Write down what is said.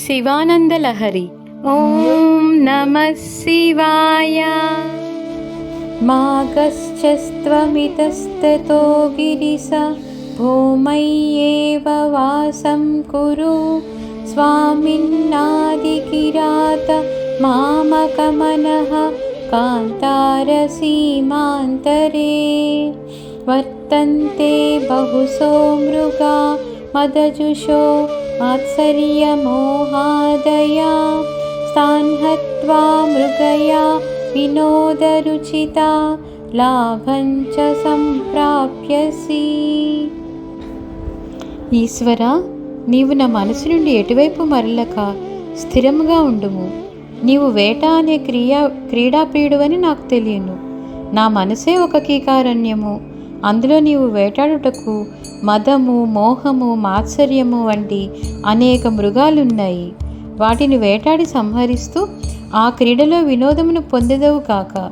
शिवानन्दलहरि। ॐ नमः शिवाय। मागश्चस्त्वमितस्ततो गिरिसा भूमय्येव वासं कुरु। स्वामिन्नादिकिरात मामकमनः कान्तारसीमान्तरे। वर्तन्ते बहुसो मृगा मदजुषो मात्सर्यमोहादया स्थान् हत्वा मृगया వినోదరుచిత లాభంచ సంప్రాప్యసి ఈశ్వర నీవు నా మనసు నుండి ఎటువైపు మరలక స్థిరముగా ఉండుము నీవు వేట అనే క్రియా క్రీడాప్రియుడువని నాకు తెలియను నా మనసే ఒక కీకారణ్యము అందులో నీవు వేటాడుటకు మదము మోహము మాత్సర్యము వంటి అనేక మృగాలున్నాయి. వాటిని వేటాడి సంహరిస్తూ ఆ క్రీడలో వినోదమును పొందెదవు కాక.